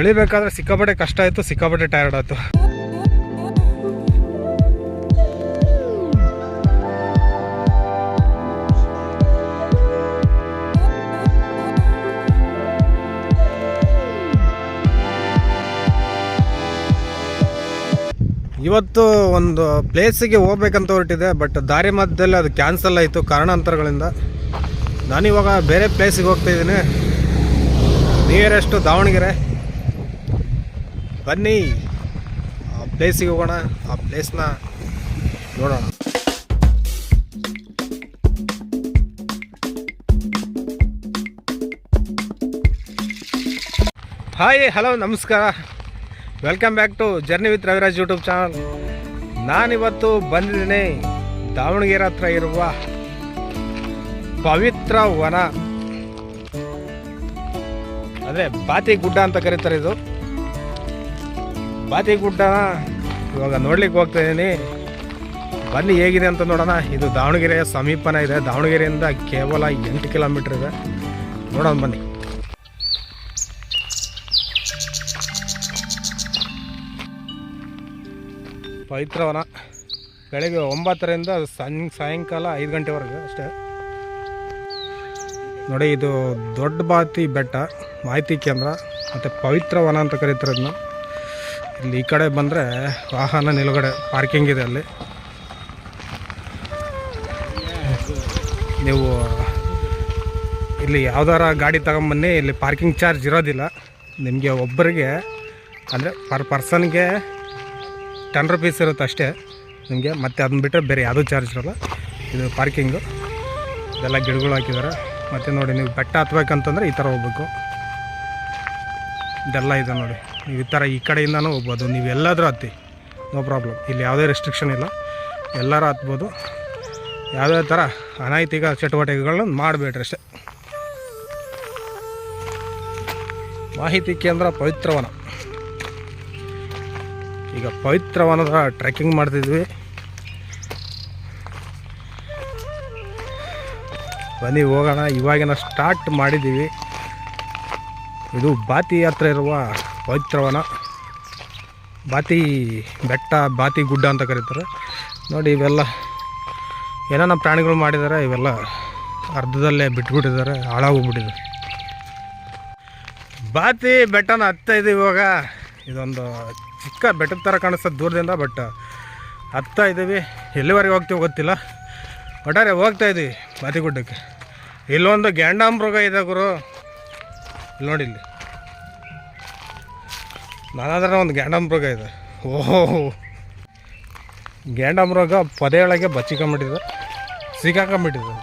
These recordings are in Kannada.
ಇಳಿಬೇಕಾದ್ರೆ ಸಿಕ್ಕಾಪಟ್ಟೆ ಕಷ್ಟ ಆಯಿತು, ಸಿಕ್ಕಾಪಟ್ಟೆ ಟಯರ್ಡ್ ಆಯಿತು. ಇವತ್ತು ಒಂದು ಪ್ಲೇಸಿಗೆ ಹೋಗ್ಬೇಕಂತ ಹೊರಟಿದೆ ಬಟ್ ದಾರಿ ಮಧ್ಯದಲ್ಲಿ ಅದು ಕ್ಯಾನ್ಸಲ್ ಆಯಿತು ಕಾರಣಾಂತರಗಳಿಂದ. ನಾನಿವಾಗ ಬೇರೆ ಪ್ಲೇಸಿಗೆ ಹೋಗ್ತಾ ಇದ್ದೀನಿ. ನಿಯರೆಸ್ಟು ದಾವಣಗೆರೆ. ಬನ್ನಿ. ಆ ಪ್ಲೇಸಿಗೆ ಹೋಗೋಣ, ಆ ಪ್ಲೇಸ್ನ ನೋಡೋಣ. ಹಾಯ್ ಹಲೋ ನಮಸ್ಕಾರ. Welcome back to journey with Raviraj YouTube channel ನಾನಿವತ್ತು ಬಂದಿದ್ದೀನಿ ದಾವಣಗೆರೆ ಹತ್ರ ಇರುವ ಪವಿತ್ರ ವನ. ಅಂದರೆ ಬಾತಿ ಗುಡ್ಡ ಅಂತ ಕರೀತಾರೆ ಇದು. ಬಾತಿ ಗುಡ್ಡ ಇವಾಗ ನೋಡ್ಲಿಕ್ಕೆ ಹೋಗ್ತಾ ಇದ್ದೀನಿ. ಬನ್ನಿ ಹೇಗಿದೆ ಅಂತ ನೋಡೋಣ. ಇದು ದಾವಣಗೆರೆಯ ಸಮೀಪನ ಇದೆ. ದಾವಣಗೆರೆಯಿಂದ ಕೇವಲ ಎಂಟು ಕಿಲೋಮೀಟರ್ ಇದೆ. ನೋಡೋಣ ಬನ್ನಿ. ಪವಿತ್ರವನ ಬೆಳಗ್ಗೆ ಒಂಬತ್ತರಿಂದ ಸಂ ಸಾಯಂಕಾಲ ಐದು ಗಂಟೆವರೆಗೆ ಅಷ್ಟೇ. ನೋಡಿ, ಇದು ದೊಡ್ಡ ಬಾತಿ ಬೆಟ್ಟ, ಮಾಹಿತಿ ಕೇಂದ್ರ, ಮತ್ತು ಪವಿತ್ರವನ ಅಂತ ಕರೀತಾರೆ ಇದನ್ನ. ಇಲ್ಲಿ ಈ ಕಡೆ ಬಂದರೆ ವಾಹನ ನಿಲುಗಡೆ ಪಾರ್ಕಿಂಗ್ ಇದೆ ಅಲ್ಲಿ. ನೀವು ಇಲ್ಲಿ ಯಾವ್ದಾರ ಗಾಡಿ ತಗೊಂಬನ್ನಿ, ಇಲ್ಲಿ ಪಾರ್ಕಿಂಗ್ ಚಾರ್ಜ್ ಇರೋದಿಲ್ಲ. ನಿಮಗೆ ಒಬ್ಬರಿಗೆ, ಅಂದರೆ ಪರ್ ಪರ್ಸನ್ಗೆ ಟೆನ್ ರುಪೀಸ್ ಇರುತ್ತೆ ಅಷ್ಟೇ. ನಿಮಗೆ ಮತ್ತೆ ಅದನ್ನ ಬಿಟ್ಟರೆ ಬೇರೆ ಯಾವುದೂ ಚಾರ್ಜ್ ಇರೋಲ್ಲ. ಇದು ಪಾರ್ಕಿಂಗು. ಇದೆಲ್ಲ ಗಿಡಗಳು ಹಾಕಿದ್ದಾರೆ ಮತ್ತು ನೋಡಿ ನೀವು ಬೆಟ್ಟ ಹತ್ಬೇಕಂತಂದ್ರೆ ಈ ಥರ ಹೋಗ್ಬೇಕು. ಇದೆಲ್ಲ ಇದೆ ನೋಡಿ. ನೀವು ಈ ಥರ ಈ ಕಡೆಯಿಂದನೂ ಹೋಗ್ಬೋದು. ನೀವು ಎಲ್ಲಾದರೂ ಹತ್ತಿ. ನೋ ಪ್ರಾಬ್ಲಮ್ ಇಲ್ಲಿ ಯಾವುದೇ ರೆಸ್ಟ್ರಿಕ್ಷನ್ ಇಲ್ಲ. ಎಲ್ಲರೂ ಹತ್ಬೋದು. ಯಾವುದೇ ಥರ ಅನೈತಿಕ ಚಟುವಟಿಕೆಗಳನ್ನ ಮಾಡಬೇಡ್ರಿ ಅಷ್ಟೇ. ಮಾಹಿತಿ ಕೇಂದ್ರ ಪವಿತ್ರವನ. ಈಗ ಪವಿತ್ರವನದ ಟ್ರೆಕ್ಕಿಂಗ್ ಮಾಡ್ತಿದ್ವಿ. ಬನ್ನಿ, ಹೋಗೋಣ. ಇವಾಗಿನ ಸ್ಟಾರ್ಟ್ ಮಾಡಿದ್ದೀವಿ. ಇದು ಬಾತಿ ಹತ್ರ ಇರುವ ಪವಿತ್ರವನ. ಬಾತಿ ಬೆಟ್ಟ, ಬಾತಿ ಗುಡ್ಡ ಅಂತ ಕರೀತಾರೆ. ನೋಡಿ ಇವೆಲ್ಲ ಏನೇನ ಪ್ರಾಣಿಗಳು ಮಾಡಿದ್ದಾರೆ, ಇವೆಲ್ಲ ಅರ್ಧದಲ್ಲೇ ಬಿಟ್ಬಿಟ್ಟಿದ್ದಾರೆ ಹಾಳಾಗೋಗ್ಬಿಟ್ಟಿದೆ ಬಾತಿ ಬೆಟ್ಟನ ಹತ್ತಾ ಇದೀವಿ ಇವಾಗ. ಇದೊಂದು ಚಿಕ್ಕ ಬೆಟ್ಟದ ಥರ ಕಾಣಿಸ್ತದೆ ದೂರದಿಂದ, ಬಟ್ ಹತ್ತಾ ಇದ್ದೀವಿ. ಎಲ್ಲಿವರೆಗೆ ಹೋಗ್ತೀವಿ ಗೊತ್ತಿಲ್ಲ. ಒಟ್ಟಾರೆ ಹೋಗ್ತಾ ಇದ್ದೀವಿ ಬಾತಿಗುಡ್ಡಕ್ಕೆ ಇಲ್ಲೊಂದು ಗ್ಯಾಂಡಾಮೃಗ ಇದೆ ಗುರು. ಇಲ್ಲಿ ನೋಡಿ ಇಲ್ಲಿ ನಾನಾದ್ರೆ ಒಂದು ಗ್ಯಾಂಡಾಮೃಗ ಇದೆ. ಓಹೋ. ಗ್ಯಾಂಡಾಮೃಗ ಪದೆಯೊಳಗೆ ಬಚ್ಚಿಕೊಂಬಿಟ್ಟಿದೆ ಸಿಕ್ಕಾಕೊಂಬಿಟ್ಟಿದೆ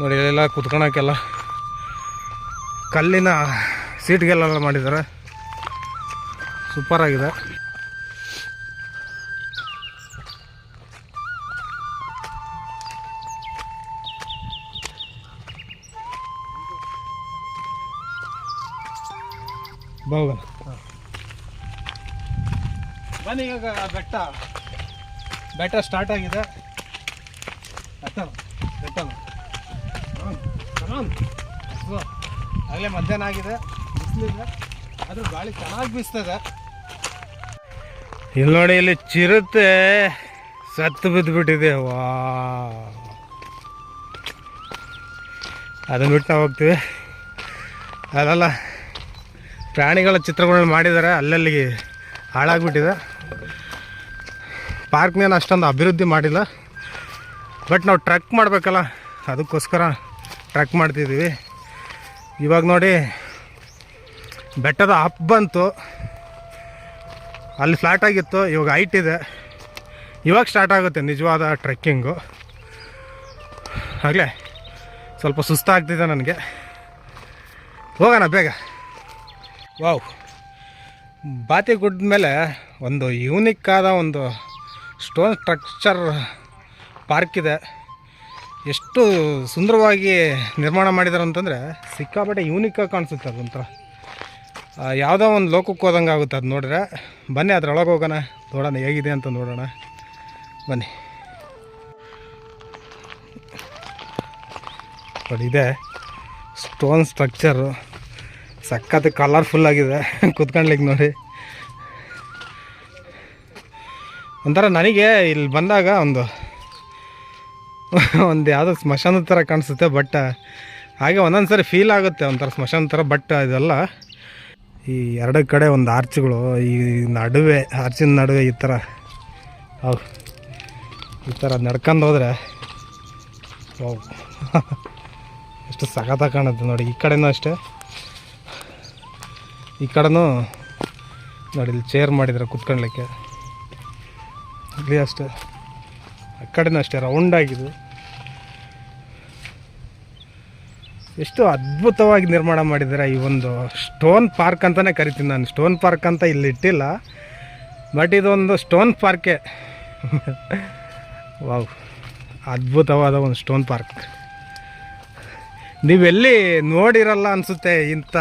ನೋಡಿ, ಇಲ್ಲೆಲ್ಲ ಕುತ್ಕೊಳಕ್ಕೆಲ್ಲ ಕಲ್ಲಿನ ಸೀಟ್ಗೆಲ್ಲ ಮಾಡಿದ್ದಾರೆ. ಸೂಪರಾಗಿದೆ. ಬಾಗ ಬನ್ನಿ, ಈಗ ಬೆಟ್ಟ. ಬೆಟ್ಟ ಸ್ಟಾರ್ಟ್ ಆಗಿದೆ. ಬೆಟ್ಟ ಆಗಲೇ ಮಧ್ಯಾಹ್ನ ಆಗಿದೆ. ಬಿಸಿಲಿದೆ. ಅದ್ರ ಗಾಳಿ ಚೆನ್ನಾಗಿ ಬೀಸ್ತದೆ. ಇಲ್ಲಿ ನೋಡಿ, ಇಲ್ಲಿ ಚಿರತೆ ಸತ್ತು ಬಿದ್ದುಬಿಟ್ಟಿದೆ ವಾ. ಅದನ್ನು ಬಿಟ್ಟು ನಾವು ಹೋಗ್ತೀವಿ. ಅಲ್ಲೆಲ್ಲ, ಪ್ರಾಣಿಗಳ ಚಿತ್ರಗಳನ್ನ ಮಾಡಿದ್ದಾರೆ ಅಲ್ಲಲ್ಲಿ ಹಾಳಾಗ್ಬಿಟ್ಟಿದೆ. ಪಾರ್ಕ್ನೇನು ಅಷ್ಟೊಂದು ಅಭಿವೃದ್ಧಿ ಮಾಡಿಲ್ಲ. ಬಟ್ ನಾವು ಟ್ರಕ್ ಮಾಡಬೇಕಲ್ಲ, ಅದಕ್ಕೋಸ್ಕರ ಟ್ರಕ್ ಮಾಡ್ತಿದ್ದೀವಿ ಇವಾಗ ನೋಡಿ, ಬೆಟ್ಟದ ಅಪ್ ಬಂತು. ಅಲ್ಲಿ ಫ್ಲಾಟ್ ಆಗಿತ್ತು, ಇವಾಗ ಹೈಟ್ ಇದೆ. ಇವಾಗ ಸ್ಟಾರ್ಟ್ ಆಗುತ್ತೆ ನಿಜವಾದ ಟ್ರೆಕ್ಕಿಂಗು ಆಗಲೇ, ಸ್ವಲ್ಪ ಸುಸ್ತಾಗ್ತಿದೆ ನನಗೆ. ಹೋಗೋಣ ಬೇಗ. ವಾವ್ ಬಾತಿ ಗುಡ್ಡ ಮೇಲೆ ಒಂದು ಯೂನಿಕ್ ಆದ ಒಂದು ಸ್ಟೋನ್ ಸ್ಟ್ರಕ್ಚರ್ ಪಾರ್ಕ್ ಇದೆ. ಎಷ್ಟು ಸುಂದರವಾಗಿ ನಿರ್ಮಾಣ ಮಾಡಿದ್ದಾರೆ ಅಂತಂದರೆ ಸಿಕ್ಕಾಪಟ್ಟೆ ಯೂನಿಕಾಗಿ ಕಾಣಿಸುತ್ತೆ ಅದೊಂಥರ ಯಾವುದೋ ಒಂದು ಲೋಕಕ್ಕೆ ಹೋದಂಗೆ ಆಗುತ್ತೆ ಅದು ನೋಡಿದ್ರೆ ಬನ್ನಿ ಅದ್ರೊಳಗೆ ಹೋಗೋಣ. ನೋಡೋಣ ಹೇಗಿದೆ ಅಂತ ನೋಡೋಣ. ಬನ್ನಿ. ಬಟ್ ಇದೆ. Stone structure. ಸಖತ್ ಕಲರ್ಫುಲ್ ಆಗಿದೆ. ನೋಡಿ. ಒಂಥರ ನನಗೆ ಇಲ್ಲಿ ಬಂದಾಗ ಒಂದು ಒಂದು ಯಾವುದೋ ಸ್ಮಶಾನದ ಥರ ಕಾಣಿಸುತ್ತೆ ಬಟ್ ಹಾಗೆ ಒಂದೊಂದು ಸರಿ ಫೀಲ್ ಆಗುತ್ತೆ ಒಂಥರ ಸ್ಮಶಾನ ಥರ ಬಟ್ ಇದೆಲ್ಲ ಈ ಎರಡು ಕಡೆ ಒಂದು ಆರ್ಚ್ಗಳು ಈ ನಡುವೆ ಆರ್ಚಿನ ನಡುವೆ ಈ ಥರ. ಅವು ಈ ಥರ ನಡ್ಕೊಂಡು ಹೋದರೆ. ಎಷ್ಟು ಸಖತ್ತಾಗಿ ಕಾಣುತ್ತೆ ನೋಡಿ, ಈ ಕಡೆನೂ ಅಷ್ಟೇ. ಈ ಕಡೆನೂ ನೋಡಿ, ಇಲ್ಲಿ ಚೇರ್ ಮಾಡಿದ್ರೆ ಕುತ್ಕೊಳ್ಳಿಕ್ಕೆ ಇಲ್ಲಿ ಅಷ್ಟೇ. ಆ ಕಡೆನೂ ಅಷ್ಟೇ ರೌಂಡ್ ಆಗಿದೆ. ಎಷ್ಟು ಅದ್ಭುತವಾಗಿ ನಿರ್ಮಾಣ ಮಾಡಿದ್ದಾರೆ ಈ ಒಂದು ಸ್ಟೋನ್ ಪಾರ್ಕ್ ಅಂತಲೇ ಕರಿತೀನಿ ನಾನು. ಸ್ಟೋನ್ ಪಾರ್ಕ್ ಅಂತ ಇಲ್ಲಿ ಇಟ್ಟಿಲ್ಲ. ಬಟ್ ಇದೊಂದು ಸ್ಟೋನ್ ಪಾರ್ಕೆ ವಾವ್ ಅದ್ಭುತವಾದ ಒಂದು ಸ್ಟೋನ್ ಪಾರ್ಕ್ ನೀವೆಲ್ಲಿ ನೋಡಿರಲ್ಲ ಅನಿಸುತ್ತೆ ಇಂಥ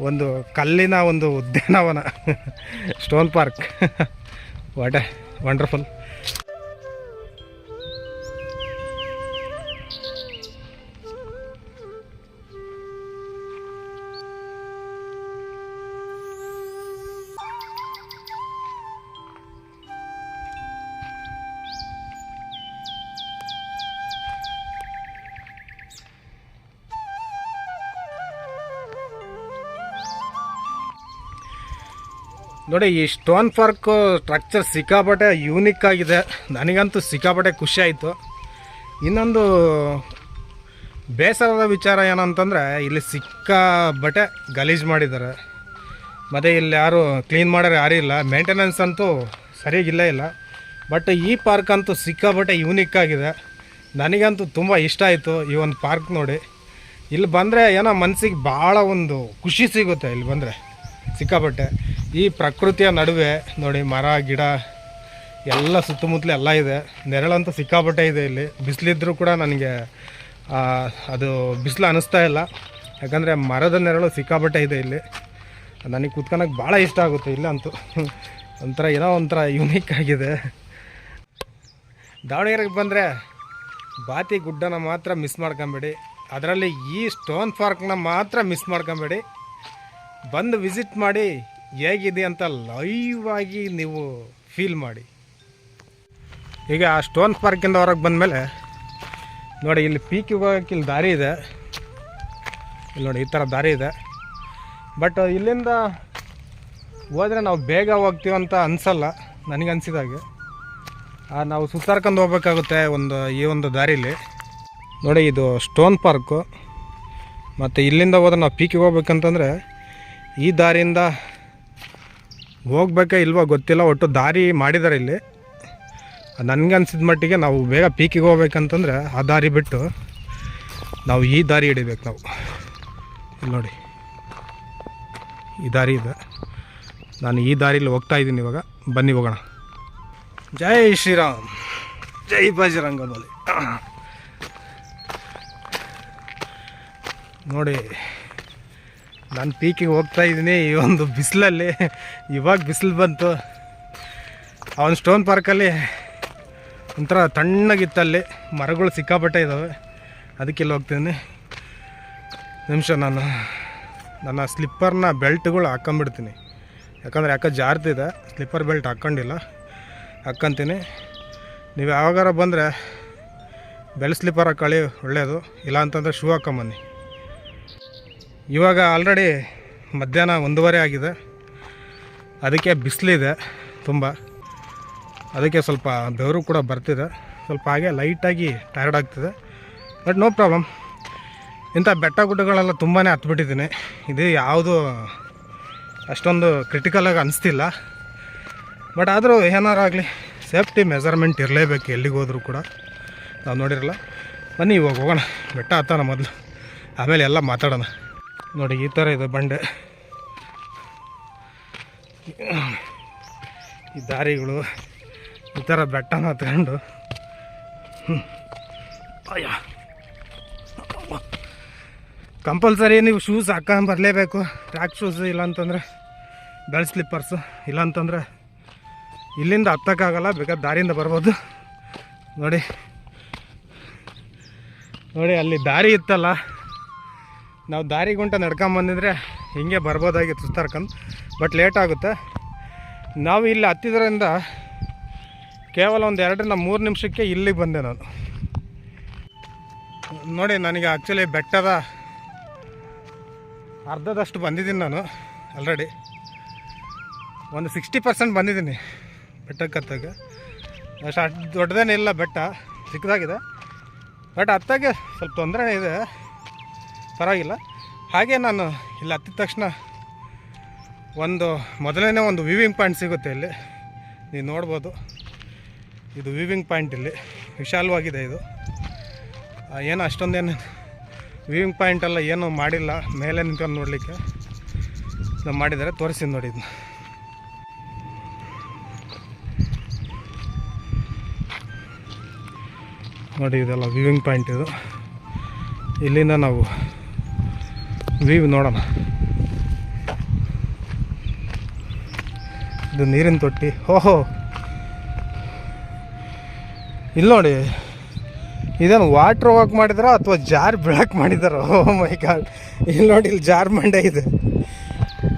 ಒಂದು ಕಲ್ಲಿನ ಒಂದು ಉದ್ಯಾನವನ. Stone park ವಾಟ್ ವಂಡರ್ಫುಲ್ ನೋಡಿ, ಈ ಸ್ಟೋನ್ ಪಾರ್ಕ್ ಸ್ಟ್ರಕ್ಚರ್ ಸಿಕ್ಕಾಪಟ್ಟೆ ಯೂನಿಕ್ ಆಗಿದೆ. ನನಗಂತೂ ಸಿಕ್ಕಾಪಟ್ಟೆ ಖುಷಿ ಆಯಿತು. ಇನ್ನೊಂದು ಬೇಸರದ ವಿಚಾರ ಏನಂತಂದರೆ, ಇಲ್ಲಿ ಸಿಕ್ಕಾಬಟ್ಟೆ ಗಲೀಜು ಮಾಡಿದ್ದಾರೆ. ಮತ್ತು ಇಲ್ಲಿ ಯಾರು ಕ್ಲೀನ್ ಮಾಡೋರು ಯಾರೂ ಇಲ್ಲ. ಮೇಂಟೆನೆನ್ಸ್ ಅಂತೂ ಸರಿಯಾಗಿಲ್ಲ ಇಲ್ಲ. ಬಟ್ ಈ ಪಾರ್ಕ್ ಅಂತೂ ಸಿಕ್ಕಾಪಟ್ಟೆ ಯೂನಿಕ್ ಆಗಿದೆ. ನನಗಂತೂ ತುಂಬ ಇಷ್ಟ ಆಯಿತು ಈ ಒಂದು ಪಾರ್ಕ್ ನೋಡಿ. ಇಲ್ಲಿ ಬಂದರೆ ಏನೋ ಮನಸ್ಸಿಗೆ ಭಾಳ ಒಂದು ಖುಷಿ ಸಿಗುತ್ತೆ ಇಲ್ಲಿ ಬಂದರೆ. ಸಿಕ್ಕಾಪಟ್ಟೆ. ಈ ಪ್ರಕೃತಿಯ ನಡುವೆ ನೋಡಿ ಮರ, ಗಿಡ, ಎಲ್ಲ ಸುತ್ತಮುತ್ತಲೂ ಎಲ್ಲ ಇದೆ. ನೆರಳಂತೂ ಸಿಕ್ಕಾಪಟ್ಟೆ ಇದೆ ಇಲ್ಲಿ. ಬಿಸಿಲಿದ್ರೂ ಕೂಡ ನನಗೆ ಅದು ಬಿಸಿಲು ಅನ್ನಿಸ್ತಾ ಇಲ್ಲ. ಯಾಕಂದರೆ ಮರದ ನೆರಳು ಸಿಕ್ಕಾಪಟ್ಟೆ ಇದೆ ಇಲ್ಲಿ. ನನಗೆ ಕುತ್ಕೊಳಕ್ಕೆ ಭಾಳ ಇಷ್ಟ ಆಗುತ್ತೆ ಇಲ್ಲ ಅಂತೂ. ಒಂಥರ ಏನೋ ಒಂಥರ ಯುನೀಕ್ ಆಗಿದೆ. ದಾವಣಗೆರೆಗೆ ಬಂದರೆ ಬಾತಿ ಗುಡ್ಡನ ಮಾತ್ರ ಮಿಸ್ ಮಾಡ್ಕೊಂಬೇಡಿ. ಅದರಲ್ಲಿ ಈ ಸ್ಟೋನ್ ಪಾರ್ಕ್ನ ಮಾತ್ರ ಮಿಸ್ ಮಾಡ್ಕೊಂಬೇಡಿ. ಬಂದು ವಿಸಿಟ್ ಮಾಡಿ ಹೇಗಿದೆ ಅಂತ ಲೈವ್ ಆಗಿ ನೀವು ಫೀಲ್ ಮಾಡಿ. ಈಗ ಆ ಸ್ಟೋನ್ ಪಾರ್ಕಿಂದ ಹೊರಗೆ ಬಂದಮೇಲೆ ನೋಡಿ, ಇಲ್ಲಿ ಪೀಕಿಗೆ ಹೋಗೋಕೆ ಇಲ್ಲಿ ದಾರಿ ಇದೆ. ಇಲ್ಲಿ ನೋಡಿ, ಈ ಥರ ದಾರಿ ಇದೆ. ಬಟ್ ಇಲ್ಲಿಂದ ಹೋದರೆ ನಾವು ಬೇಗ ಹೋಗ್ತೀವಂತ ಅನಿಸಲ್ಲ, ನನಗೆ ಅನಿಸಿದಾಗೆ ನಾವು ಸುತ್ತಾರ್ಕೊಂಡು ಹೋಗ್ಬೇಕಾಗುತ್ತೆ ಒಂದು, ಈ ಒಂದು ದಾರಿಲಿ. ನೋಡಿ, ಇದು ಸ್ಟೋನ್ ಪಾರ್ಕು. ಮತ್ತು ಇಲ್ಲಿಂದ ಹೋದ್ರೆ ನಾವು ಪೀಕಿಗೆ ಹೋಗ್ಬೇಕಂತಂದರೆ ಈ ದಾರಿಯಿಂದ ಹೋಗ್ಬೇಕಾ ಇಲ್ವೋ ಗೊತ್ತಿಲ್ಲ, ಒಟ್ಟು ದಾರಿ ಮಾಡಿದ್ದಾರೆ ಇಲ್ಲಿ. ನನಗೆ ಅನ್ಸಿದ ಮಟ್ಟಿಗೆ ನಾವು ಬೇಗ ಪೀಕಿಗೆ ಹೋಗ್ಬೇಕಂತಂದ್ರೆ ಆ ದಾರಿ ಬಿಟ್ಟು ನಾವು ಈ ದಾರಿ ಹಿಡಿಬೇಕು ನಾವು. ಇಲ್ಲಿ ನೋಡಿ. ಈ ದಾರಿ ಇದೆ. ನಾನು ಈ ದಾರಿಲಿ ಹೋಗ್ತಾ ಇದ್ದೀನಿ ಇವಾಗ. ಬನ್ನಿ ಹೋಗೋಣ. ಜೈ ಶ್ರೀರಾಮ್. ಜೈ ಬಜರಂಗ ಬಲಿ. ನೋಡಿ. ನಾನು ಪೀಕಿಗೆ ಹೋಗ್ತಾ ಇದ್ದೀನಿ ಈ ಒಂದು ಬಿಸಿಲಲ್ಲಿ. ಇವಾಗ ಬಿಸಿಲು ಬಂತು. ಅವನು ಸ್ಟೋನ್ ಪಾರ್ಕಲ್ಲಿ ಒಂಥರ ತಣ್ಣಗಿತ್ತಲ್ಲಿ ಮರಗಳು ಸಿಕ್ಕಾಪಟ್ಟೆ ಇದ್ದಾವೆ ಅದಕ್ಕೆ ಇಲ್ಲಿ ಹೋಗ್ತೀನಿ. ನಿಮಿಷ ನಾನು. ನನ್ನ ಸ್ಲಿಪ್ಪರ್ನ ಬೆಲ್ಟ್ಗಳು ಹಾಕ್ಕೊಂಬಿಡ್ತೀನಿ ಯಾಕಂದರೆ ಯಾಕೆ ಜಾರ್ತಿದೆ ಸ್ಲಿಪ್ಪರ್ ಬೆಲ್ಟ್ ಹಾಕ್ಕೊಂಡಿಲ್ಲ ಹಾಕ್ಕೊಂತೀನಿ ನೀವು ಯಾವಾಗಾರ ಬಂದರೆ ಬೆಲ್ ಸ್ಲಿಪ್ಪರ್ ಹಾಕೊಳ್ಳಿ ಒಳ್ಳೆಯದು ಇಲ್ಲ ಅಂತಂದರೆ ಶೂ ಹಾಕ್ಕೊಂಬನ್ನಿ ಇವಾಗ ಆಲ್ರೆಡಿ ಮಧ್ಯಾಹ್ನ ಒಂದೂವರೆ ಆಗಿದೆ. ಅದಕ್ಕೆ ಬಿಸಿಲಿದೆ ತುಂಬ. ಅದಕ್ಕೆ ಸ್ವಲ್ಪ ಬೆವರು ಕೂಡ ಬರ್ತಿದೆ. ಸ್ವಲ್ಪ ಹಾಗೆ ಲೈಟಾಗಿ ಟಯರ್ಡ್ ಆಗ್ತಿದೆ. ಬಟ್ ನೋ ಪ್ರಾಬ್ಲಮ್ ಇಂಥ ಬೆಟ್ಟ ಗುಡ್ಡಗಳೆಲ್ಲ ತುಂಬಾ ಹತ್ಬಿಟ್ಟಿದ್ದೀನಿ. ಇದು ಯಾವುದು ಅಷ್ಟೊಂದು ಕ್ರಿಟಿಕಲಾಗಿ ಅನಿಸ್ತಿಲ್ಲ. ಬಟ್ ಆದರೂ ಏನಾರಾಗಲಿ ಸೇಫ್ಟಿ ಮೆಜರ್ಮೆಂಟ್ ಇರಲೇಬೇಕು ಎಲ್ಲಿಗೆ ಹೋದರೂ ಕೂಡ. ನಾವು ನೋಡಿರಲ್ಲ. ಬನ್ನಿ ಇವಾಗ ಹೋಗೋಣ. ಬೆಟ್ಟ ಹತ್ತೋಣ ಮೊದಲು. ಆಮೇಲೆ ಎಲ್ಲ ಮಾತಾಡೋಣ. ನೋಡಿ, ಈ ಥರ ಇದೆ ಬಂಡೆ. ಈ ದಾರಿಗಳು, ಈ ಥರ ಬೆಟ್ಟನ ಹತ್ಕೊಂಡು. ಅಯ್ಯ. ಕಂಪಲ್ಸರಿ ನೀವು ಶೂಸ್ ಹಾಕೊಂಡು ಬರಲೇಬೇಕು. ಟ್ರ್ಯಾಕ್ ಶೂಸ್ ಇಲ್ಲಾಂತಂದರೆ ಬೆಲ್ ಸ್ಲಿಪ್ಪರ್ಸು ಇಲ್ಲಾಂತಂದರೆ, ಇಲ್ಲಿಂದ ಹತ್ತಕ್ಕಾಗಲ್ಲ, ಬೇಕಾದ್ರೆ ದಾರಿಯಿಂದ ಬರ್ಬೋದು. ನೋಡಿ. ನೋಡಿ, ಅಲ್ಲಿ ದಾರಿ ಇತ್ತಲ್ಲ ನಾವು ದಾರಿ ಗುಂಟ ನಡ್ಕೊಂಬಂದಿದ್ರೆ ಹಿಂಗೆ ಬರ್ಬೋದಾಗಿತ್ತು ಸುತ್ತಾರ್ಕೊಂಡು ಬಟ್ ಲೇಟ್ ಆಗುತ್ತೆ. ನಾವು ಇಲ್ಲಿ ಹತ್ತಿದ್ರಿಂದ ಕೇವಲ ಒಂದು ಎರಡರಿಂದ ಮೂರು ನಿಮಿಷಕ್ಕೆ ಇಲ್ಲಿಗೆ ಬಂದೆ ನಾನು. ನೋಡಿ, ನನಗೆ ಆ್ಯಕ್ಚುಲಿ ಬೆಟ್ಟದ ಅರ್ಧದಷ್ಟು ಬಂದಿದ್ದೀನಿ ನಾನು ಆಲ್ರೆಡಿ ಒಂದು ಸಿಕ್ಸ್ಟಿ ಪರ್ಸೆಂಟ್ ಬಂದಿದ್ದೀನಿ ಬೆಟ್ಟಕ್ಕೆ ಹತ್ತಾಗ ಅಷ್ಟು ಅಷ್ಟು ದೊಡ್ಡದೇನಿಲ್ಲ ಬೆಟ್ಟ, ಚಿಕ್ಕದಾಗಿದೆ. ಬಟ್ ಹತ್ತಾಗೆ ಸ್ವಲ್ಪ ತೊಂದರೆ ಇದೆ. ಪರವಾಗಿಲ್ಲ. ಹಾಗೆ ನಾನು ಇಲ್ಲಿ ಹತ್ತಿದ ತಕ್ಷಣ ಒಂದು ಮೊದಲನೇ ಒಂದು ವಿವಿಂಗ್ ಪಾಯಿಂಟ್ ಸಿಗುತ್ತೆ ಇಲ್ಲಿ. ನೀವು ನೋಡ್ಬೋದು. ಇದು ವಿವಿಂಗ್ ಪಾಯಿಂಟ್ ಇಲ್ಲಿ. ವಿಶಾಲವಾಗಿದೆ ಇದು. ಏನು ಅಷ್ಟೊಂದೇನು ವಿವಿಂಗ್ ಪಾಯಿಂಟ್ ಎಲ್ಲ ಏನು ಮಾಡಿಲ್ಲ. ಮೇಲೆ ನಿಂತ್ಕೊಂಡು ನೋಡಲಿಕ್ಕೆ ನಾವು ಮಾಡಿದರೆ ತೋರಿಸಿ ನೋಡಿ ಇದನ್ನ. ನೋಡಿ ಇದೆಲ್ಲ ವ್ಯೂವಿಂಗ್ ಪಾಯಿಂಟ್ ಇದು. ಇಲ್ಲಿಂದ ನಾವು ವ್ಯೂ ನೋಡೋಣ ಇದು ನೀರಿನ ತೊಟ್ಟಿ. ಓಹೋ. ಇಲ್ಲಿ ನೋಡಿ. ಇದನ್ನು ವಾಟ್ರ್ ವಾಕ್ ಮಾಡಿದಾರ ಅಥವಾ ಜಾರ್ ಬೆಳಕ್ ಮಾಡಿದಾರೋ? ಓ ಮೈ ಗಾಡ್ ಇಲ್ಲಿ ನೋಡಿ ಇಲ್ಲಿ ಜಾರ್ ಮಂಡೆ ಇದೆ.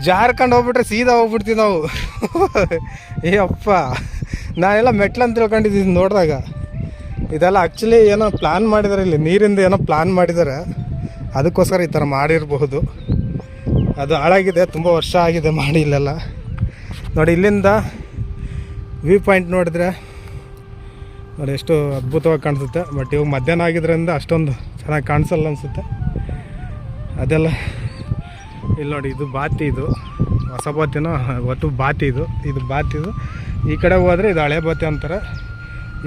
ಜಾರ್ಕೊಂಡು ಹೋಗ್ಬಿಟ್ರೆ ಸೀದಾ ಹೋಗ್ಬಿಡ್ತೀವಿ ನಾವು. ಏ ಅಪ್ಪ. ನಾನೆಲ್ಲ ಮೆಟ್ಲು ಅಂತ ತಿಳ್ಕೊಂಡಿದ್ದೀನಿ ನೋಡಿದಾಗ. ಇದೆಲ್ಲ ಆ್ಯಕ್ಚುಲಿ ಏನೋ ಪ್ಲ್ಯಾನ್ ಮಾಡಿದ್ದಾರೆ ಇಲ್ಲಿ. ನೀರಿಂದ ಏನೋ ಪ್ಲ್ಯಾನ್ ಮಾಡಿದ್ದಾರೆ ಅದಕ್ಕೋಸ್ಕರ ಈ ಥರ ಮಾಡಿರಬಹುದು. ಅದು ಹಾಳಾಗಿದೆ, ತುಂಬ ವರ್ಷ ಆಗಿದೆ ಮಾಡಿ ಇಲ್ಲೆಲ್ಲ. ನೋಡಿ, ಇಲ್ಲಿಂದ ವ್ಯೂ ಪಾಯಿಂಟ್ ನೋಡಿದ್ರೆ, ನೋಡಿ, ಎಷ್ಟು ಅದ್ಭುತವಾಗಿ ಕಾಣಿಸುತ್ತೆ. ಬಟ್ ಇವಾಗ ಮಧ್ಯಾಹ್ನ ಆಗಿದ್ರಿಂದ ಅಷ್ಟೊಂದು ಚೆನ್ನಾಗಿ ಕಾಣಿಸಲ್ಲ ಅನಿಸುತ್ತೆ. ಅದೆಲ್ಲ, ಇಲ್ಲಿ ನೋಡಿ, ಇದು ಬಾತಿ ಇದು. ಹೊಸ ಬಾತಿನೋ, ಒಟ್ಟು ಬಾತಿ ಇದು. ಇದು ಬಾತಿ ಇದು. ಈ ಕಡೆ ಹೋದರೆ ಇದು ಹಳೆ ಬಾತಿ ಅಂತಾರೆ.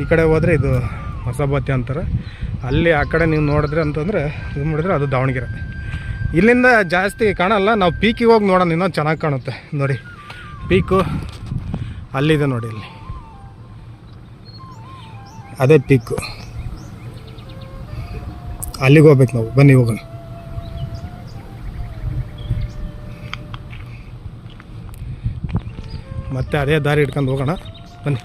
ಈ ಕಡೆ ಹೋದರೆ ಇದು ಹೊಸ ಬಾತಿ ಅಂತಾರೆ. ಅಲ್ಲಿ ಆ ಕಡೆ ನೀವು ನೋಡಿದ್ರೆ ಅಂತಂದರೆ ಇದು ಮಾಡಿದ್ರೆ ಅದು ದಾವಣಗೆರೆ. ಇಲ್ಲಿಂದ ಜಾಸ್ತಿ ಕಾಣಲ್ಲ, ನಾವು ಪೀಕಿಗೆ ಹೋಗಿ ನೋಡೋಣ ಇನ್ನೊಂದು ಚೆನ್ನಾಗಿ ಕಾಣುತ್ತೆ. ನೋಡಿ ಪೀಕು ಅಲ್ಲಿದೆ ನೋಡಿ ಇಲ್ಲಿ. ಅದೇ ಪೀಕು ಅಲ್ಲಿಗೆ ಹೋಗ್ಬೇಕು ನಾವು. ಬನ್ನಿ, ಹೋಗೋಣ. ಮತ್ತೆ ಅದೇ ದಾರಿ ಹಿಡ್ಕೊಂಡು ಹೋಗೋಣ. ಬನ್ನಿ.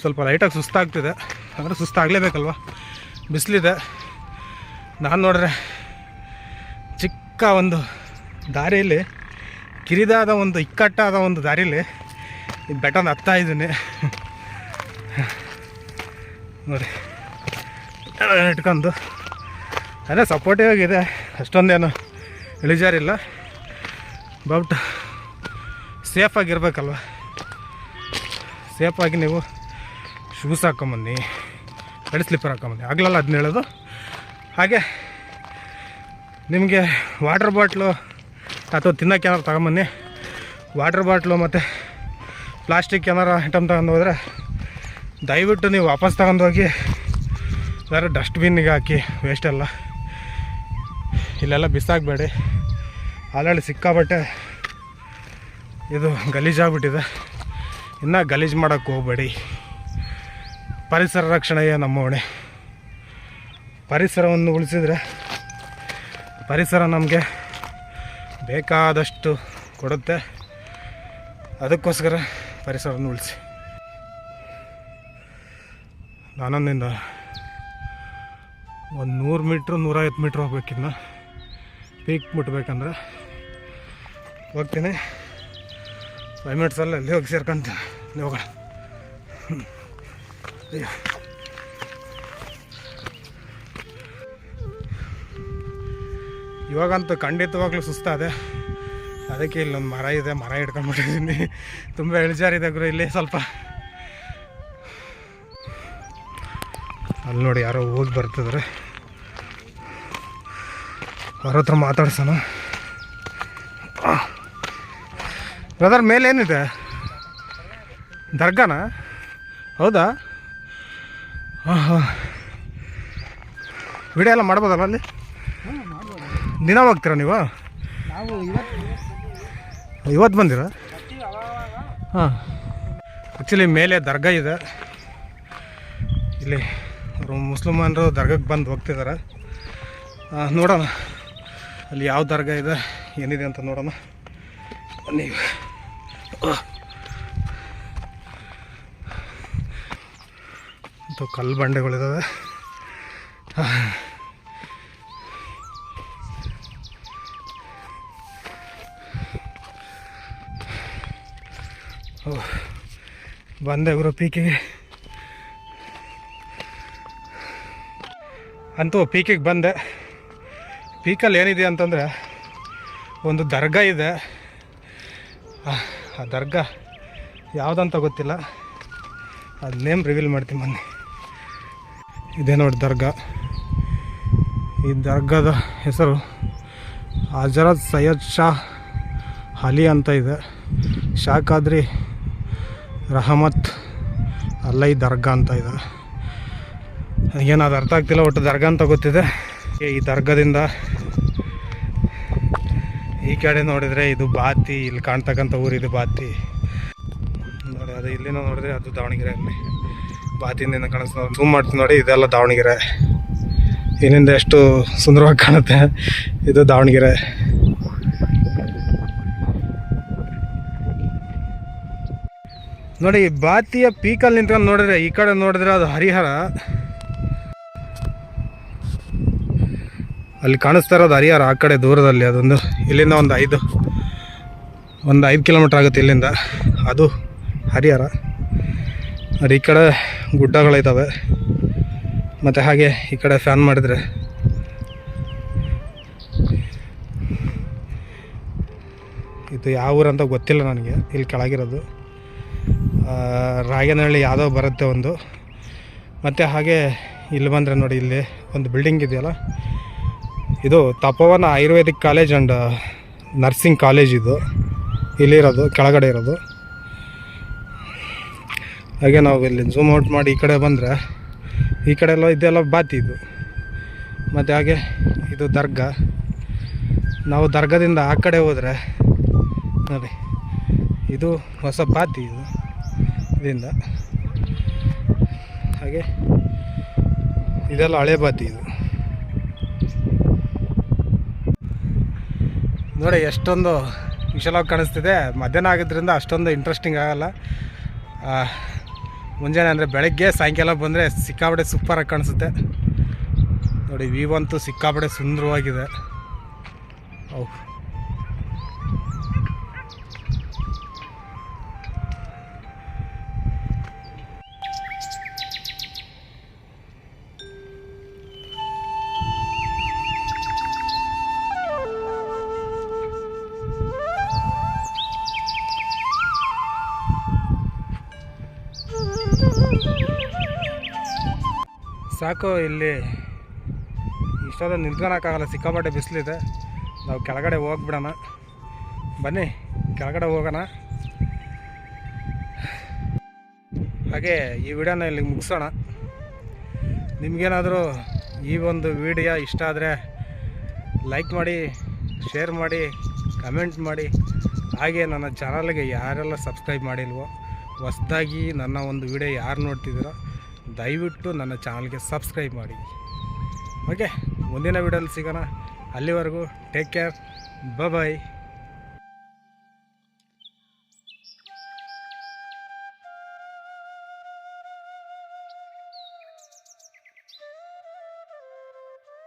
ಸ್ವಲ್ಪ ಲೈಟಾಗಿ ಸುಸ್ತಾಗ್ತಿದೆ. ಅಂದರೆ ಸುಸ್ತಾಗಲೇಬೇಕಲ್ವ? ಬಿಸಿಲಿದೆ. ನಾನು ನೋಡಿದ್ರೆ ಚಿಕ್ಕ ಒಂದು ದಾರಿಯಲ್ಲಿ, ಕಿರಿದಾದ ಒಂದು, ಇಕ್ಕಟ್ಟಾದ ಒಂದು ದಾರಿಯಲ್ಲಿ ಬೆಟ್ಟನ ಹತ್ತಾ ಇದ್ದೀನಿ. ನೋಡಿ. ಇಟ್ಕೊಂಡು. ಅದೇ ಸಪೋರ್ಟಿವ್ ಆಗಿದೆ. ಅಷ್ಟೊಂದೇನು ಇಳಿಜಾರಿಲ್ಲ. ಬಟ್ ಸೇಫಾಗಿರ್ಬೇಕಲ್ವ ಸೇಫಾಗಿ ನೀವು ಶೂಸ್ ಹಾಕೊಂಬನ್ನಿ ಬೆಡ್ ಸ್ಲಿಪ್ಪರ್ ಹಾಕೊಂಬನ್ನಿ. ಆಗಲಲ್ಲ ಅದನ್ನ ಹೇಳೋದು? ಹಾಗೆ, ನಿಮಗೆ ವಾಟ್ರ್ ಬಾಟ್ಲು ಅಥವಾ ತಿನ್ನೋಕೆ ಏನಾರು ತಗೊಂಬನ್ನಿ. ವಾಟ್ರ್ ಬಾಟ್ಲು ಮತ್ತು ಪ್ಲಾಸ್ಟಿಕ್ ಏನಾರು ಐಟಮ್ ತಗೊಂಡು ಹೋದರೆ ದಯವಿಟ್ಟು ನೀವು ವಾಪಸ್ ತಗೊಂಡೋಗಿ ಯಾರು ಡಸ್ಟ್ಬಿನ್ನಿಗೆ ಹಾಕಿ ವೇಸ್ಟ್ ಎಲ್ಲ. ಇಲ್ಲೆಲ್ಲ ಬಿಸಾಕಬೇಡಿ. ಆಲ್ರೆಡಿ ಸಿಕ್ಕಾಬಟ್ಟೆ ಇದು ಗಲೀಜಾಗ್ಬಿಟ್ಟಿದೆ. ಇನ್ನೂ ಗಲೀಜು ಮಾಡೋಕ್ಕೆ ಹೋಗಬೇಡಿ. ಪರಿಸರ ರಕ್ಷಣೆಯೇ ನಮ್ಮ ಹೊಣೆ ಪರಿಸರವನ್ನು ಉಳಿಸಿದರೆ ಪರಿಸರ ನಮಗೆ ಬೇಕಾದಷ್ಟು ಕೊಡುತ್ತೆ. ಅದಕ್ಕೋಸ್ಕರ ಪರಿಸರವನ್ನು ಉಳಿಸಿ. ನಾನೊಂದಿಂದ ಒಂದು ನೂರು ಮೀಟ್ರ್, ನೂರೈವತ್ತು ಮೀಟ್ರ್ ಹೋಗ್ಬೇಕಿನ್ನ. ಪೀಕ್ ಮುಟ್ಬೇಕಂದ್ರೆ ಹೋಗ್ತೀನಿ. ಫೈವ್ ಮಿನಿಟ್ಸಲ್ಲಿ ಅಲ್ಲಿ ಹೋಗಿ ಸೇರ್ಕೊಂತೀನಿ. ಹೋಗೋಣ. ಅಯ್ಯೋ ಇವಾಗಂತೂ ಖಂಡಿತವಾಗ್ಲೂ ಸುಸ್ತಾದೆ. ಅದಕ್ಕೆ ಇಲ್ಲೊಂದು ಮರ ಇದೆ, ಮರ ಹಿಡ್ಕೊಂಡ್ಬಿಟ್ಟಿದ್ದೀನಿ ತುಂಬ ಇಳಿಜಾರಿದೆ ಗುರು, ಇಲ್ಲಿ ಸ್ವಲ್ಪ. ಅಲ್ಲಿ ನೋಡಿ ಯಾರೋ ಹೋಗಿ ಬರ್ತಿದ್ರೆ. ಅವ್ರ ಹತ್ರ ಮಾತಾಡ್ಸೋಣ. ಬ್ರದರ್ ಮೇಲೇನಿದೆ? ದರ್ಗಾನ? ಹೌದಾ? ಹಾಂ ಹಾಂ ವಿಡಿಯೋ ಎಲ್ಲ ಮಾಡ್ಬೋದಲ್ಲ ಅಲ್ಲಿ? ದಿನ ಹೋಗ್ತೀರಾ ನೀವು? ನಾವು ಇವತ್ತು ಬಂದಿರ. ಹಾಂ. ಆ್ಯಕ್ಚುಲಿ ಮೇಲೆ ದರ್ಗಾ ಇದೆ. ಇಲ್ಲಿ ಅವರು ಮುಸ್ಲಿಮಾನರು ದರ್ಗಕ್ಕೆ ಬಂದು ಹೋಗ್ತಿದ್ದಾರೆ ನೋಡೋಣ. ಅಲ್ಲಿ ಯಾವ ದರ್ಗಾ ಇದೆ ಏನಿದೆ ಅಂತ ನೋಡೋಣ. ಬನ್ನಿ. ಮತ್ತು ಕಲ್ಲು ಬಂಡೆಗಳಿದ್ದಾವೆ ಬಂದೆ ಗುರು, ಪೀಕಿಗೆ. ಅಂತೂ ಪೀಕಿಗೆ ಬಂದೆ. ಪೀಕಲ್ಲಿ ಏನಿದೆ ಅಂತಂದರೆ ಒಂದು ದರ್ಗಾ ಇದೆ. ಆ ದರ್ಗಾ ಯಾವುದಂತ ಗೊತ್ತಿಲ್ಲ. ಅದು ನೇಮ್ ರಿವೀಲ್ ಮಾಡ್ತೀನಿ ಬನ್ನಿ ಇದೇ ನೋಡಿ ದರ್ಗಾ. ಈ ದರ್ಗಾದ ಹೆಸರು ಹಜರತ್ ಸೈಯದ್ ಶಾ ಅಲಿ ಅಂತ ಇದೆ. ಶಾ ಖಾದ್ರಿ ರಹಮತ್ ಅಲ್ಲೈ ದರ್ಗಾ ಅಂತ ಇದೆ. ಏನು ಅದು ಅರ್ಥ ಆಗ್ತಿಲ್ಲ ಒಟ್ಟು ದರ್ಗಾ ಅಂತ ಗೊತ್ತಿದೆ. ಈ ದರ್ಗಾದಿಂದ ಈ ಕಡೆ ನೋಡಿದರೆ ಇದು ಬಾತಿ, ಇಲ್ಲಿ ಕಾಣ್ತಕ್ಕಂಥ ಊರಿದು ಬಾತಿ. ನೋಡಿ, ಅದು ಇಲ್ಲಿನೂ ನೋಡಿದ್ರೆ ಅದು ದಾವಣಗೆರೆಯಲ್ಲಿ. ಬಾತಿಯಿಂದ ಕಾಣಿಸ್ತಾ ಜೂಮ್ ಮಾಡ್ತೀನಿ ನೋಡಿ, ಇದೆಲ್ಲ ದಾವಣಗೆರೆ. ಇಲ್ಲಿಂದ ಎಷ್ಟು ಸುಂದರವಾಗಿ ಕಾಣುತ್ತೆ, ಇದು ದಾವಣಗೆರೆ. ನೋಡಿ ಬಾತಿಯ ಪೀಕಲ್ಲಿ ನಿಂತ್ಕೊಂಡು ನೋಡಿದ್ರೆ, ಈ ಕಡೆ ನೋಡಿದ್ರೆ ಅದು ಹರಿಹರ. ಅಲ್ಲಿ ಕಾಣಿಸ್ತಾ ಇರೋದು ಹರಿಹರ, ಆ ಕಡೆ ದೂರದಲ್ಲಿ ಅದೊಂದು, ಇಲ್ಲಿಂದ ಒಂದು ಐದು ಒಂದು ಐದು ಕಿಲೋಮೀಟ್ರ್ ಆಗುತ್ತೆ ಇಲ್ಲಿಂದ. ಅದು ಹರಿಹರ. ಅದು ಈ ಕಡೆ ಗುಡ್ಡಗಳಿದ್ದಾವೆ ಮತ್ತು ಹಾಗೆ ಈ ಕಡೆ ಫ್ಯಾನ್ ಮಾಡಿದರೆ. ಇದು ಯಾವ ಊರಂತ ಗೊತ್ತಿಲ್ಲ ನನಗೆ, ಇಲ್ಲಿ ಕೆಳಗಿರೋದು. ರಾಗೇನಹಳ್ಳಿ ಯಾವುದೋ ಬರುತ್ತೆ ಒಂದು. ಮತ್ತು ಹಾಗೆ ಇಲ್ಲಿ ಬಂದರೆ ನೋಡಿ, ಇಲ್ಲಿ ಒಂದು ಬಿಲ್ಡಿಂಗ್ ಇದೆಯಲ್ಲ. ಇದು Tapovana Ayurvedic college and nursing college ಇದು. ಇಲ್ಲಿರೋದು, ಕೆಳಗಡೆ ಇರೋದು. ಹಾಗೆ ನಾವು ಇಲ್ಲಿ ಝೂಮ್ ಔಟ್ ಮಾಡಿ ಈ ಕಡೆ ಬಂದರೆ ಈ ಕಡೆ ಎಲ್ಲ ಇದೆಲ್ಲ ಬಾತಿ ಇದು. ಮತ್ತು ಹಾಗೆ ಇದು ದರ್ಗಾ. ನಾವು ದರ್ಗಾದಿಂದ ಆ ಕಡೆ ಹೋದರೆ ನೋಡಿ, ಇದು ಹೊಸ ಬಾತಿ ಇದು, ಇದರಿಂದ. ಹಾಗೆ ಇದೆಲ್ಲ ಹಳೆ ಬಾತಿ ಇದು. ನೋಡಿ, ಎಷ್ಟೊಂದು ವಿಶಾಲವಾಗಿ ಕಾಣಿಸ್ತಿದೆ. ಮಧ್ಯಾಹ್ನ ಆಗಿದ್ದರಿಂದ ಅಷ್ಟೊಂದು ಇಂಟ್ರೆಸ್ಟಿಂಗ್ ಆಗಲ್ಲ. ಮುಂಜಾನೆ ಅಂದರೆ ಬೆಳಗ್ಗೆ ಸಾಯಂಕಾಲ ಬಂದರೆ ಸಿಕ್ಕಾಪಡೆ ಸೂಪರಾಗಿ ಕಾಣಿಸುತ್ತೆ. ನೋಡಿ ವ್ಯೂ ಅಂತೂ ಸಿಕ್ಕಾಪಡೆ ಸುಂದರವಾಗಿದೆ. ಅವು ಸಾಕು ಇಲ್ಲಿ ಇಷ್ಟೊಂದು ನಿಂತ್ಕೊಳಕ್ಕಾಗಲ್ಲ ಸಿಕ್ಕಾಪಟ್ಟೆ ಬಿಸಿಲಿದೆ. ನಾವು ಕೆಳಗಡೆ ಹೋಗ್ಬಿಡೋಣ. ಬನ್ನಿ, ಕೆಳಗಡೆ ಹೋಗೋಣ. ಹಾಗೆ ಈ ವಿಡಿಯೋನ ಇಲ್ಲಿ ಮುಗಿಸೋಣ. ನಿಮಗೇನಾದರೂ ಈ ಒಂದು ವಿಡಿಯೋ ಇಷ್ಟ ಆದರೆ ಲೈಕ್ ಮಾಡಿ, ಶೇರ್ ಮಾಡಿ, ಕಮೆಂಟ್ ಮಾಡಿ. ಹಾಗೆ ನನ್ನ ಚಾನಲ್ಗೆ ಯಾರೆಲ್ಲ ಸಬ್ಸ್ಕ್ರೈಬ್ ಮಾಡಿಲ್ವೋ, ಹೊಸ್ದಾಗಿ ನನ್ನ ಒಂದು ವಿಡಿಯೋ ಯಾರು ನೋಡ್ತಿದ್ದೀರೋ ದಯವಿಟ್ಟು ನನ್ನ ಚಾನಲ್ಗೆ ಸಬ್ಸ್ಕ್ರೈಬ್ ಮಾಡಿ. ಓಕೆ ಮುಂದಿನ ವಿಡಿಯೋಲಿ ಸಿಗೋಣ. ಅಲ್ಲಿವರೆಗೂ ಟೇಕ್ ಕೇರ್ ಬಾಯ್